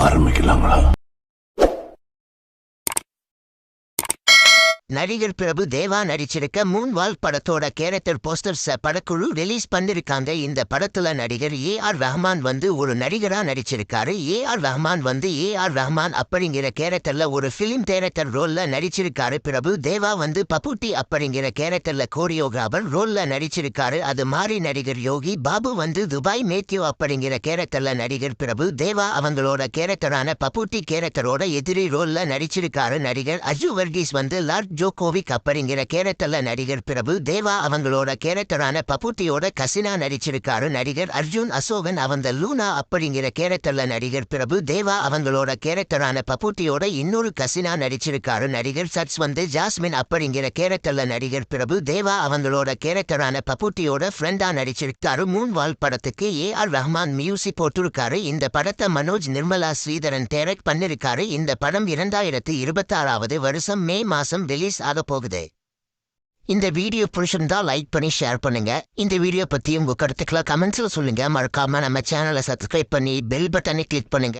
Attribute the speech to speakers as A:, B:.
A: ஆரம்பிக்கலாங்களா?
B: நடிகர் பிரபு தேவா நடிச்சிருக்க மூன்வால் படத்தோட கேரக்டர் போஸ்டர்ஸ் படக்குழு ரிலீஸ் பண்ணிருக்காங்க. இந்த படத்துல நடிகர் ஏ ஆர் ரஹ்மான் வந்து ஒரு நடிகரா நடிச்சிருக்காரு. ஏ ஆர் ரஹ்மான் வந்து ஏ ஆர் ரஹ்மான் அப்படிங்கிற கேரக்டர்ல ஒரு பிலிம் தேரக்டர் ரோல்ல நடிச்சிருக்காரு. பிரபு தேவா வந்து பப்புட்டி அப்படிங்கிற கேரக்டர்ல கோரியோகிராபர் ரோல்ல நடிச்சிருக்காரு. அது மாதிரி நடிகர் யோகி பாபு வந்து துபாய் மேத்யூ அப்படிங்கிற கேரக்டர்ல நடிகர் பிரபு தேவா அவங்களோட கேரக்டரான பப்புட்டி கேரக்டரோட எதிரி ரோல்ல நடிச்சிருக்காரு. நடிகர் அஜு வர்கீஸ் வந்து லார்ட் ஜோகோவிக் அப்படிங்கிற கேரக்டர்ல நடிகர் பிரபு தேவா அவங்களோட கேரக்டரான பப்புட்டியோட கசினா நடிச்சிருக்காரு. நடிகர் அர்ஜுன் அசோகன் அவந்த லூனா அப்படிங்கிற கேரக்டர்ல நடிகர் பிரபு தேவா அவங்களோட கேரக்டரான பப்புட்டியோட இன்னொரு கசினா நடிச்சிருக்காரு. நடிகர் சட்ஸ் வந்து ஜாஸ்மின் அப்படிங்கிற கேரக்டர்ல நடிகர் பிரபு தேவா அவங்களோட கேரக்டரான பப்புட்டியோட ஃப்ரெண்டா நடிச்சிருக்காரு. மூன் வால் படத்துக்கு ஏ ஆர் ரஹ்மான் மியூசிக் போட்டிருக்காரு. இந்த படத்தை மனோஜ் நிர்மலா ஸ்ரீதரன் டேரக்ட் பண்ணிருக்காரு. இந்த படம் இரண்டாயிரத்தி இருபத்தாறாவது வருஷம் மே மாசம் ரிலீஸ் ஆக போகுது. இந்த வீடியோ பிடிச்சிருந்தா லைக் பண்ணி ஷேர் பண்ணுங்க. இந்த வீடியோ பத்தி உங்க கருத்துக்களை கமெண்ட்ஸ்ல சொல்லுங்க. மறக்காம நம்ம சேனலை சப்ஸ்கிரைப் பண்ணி பெல் பட்டனை கிளிக் பண்ணுங்க.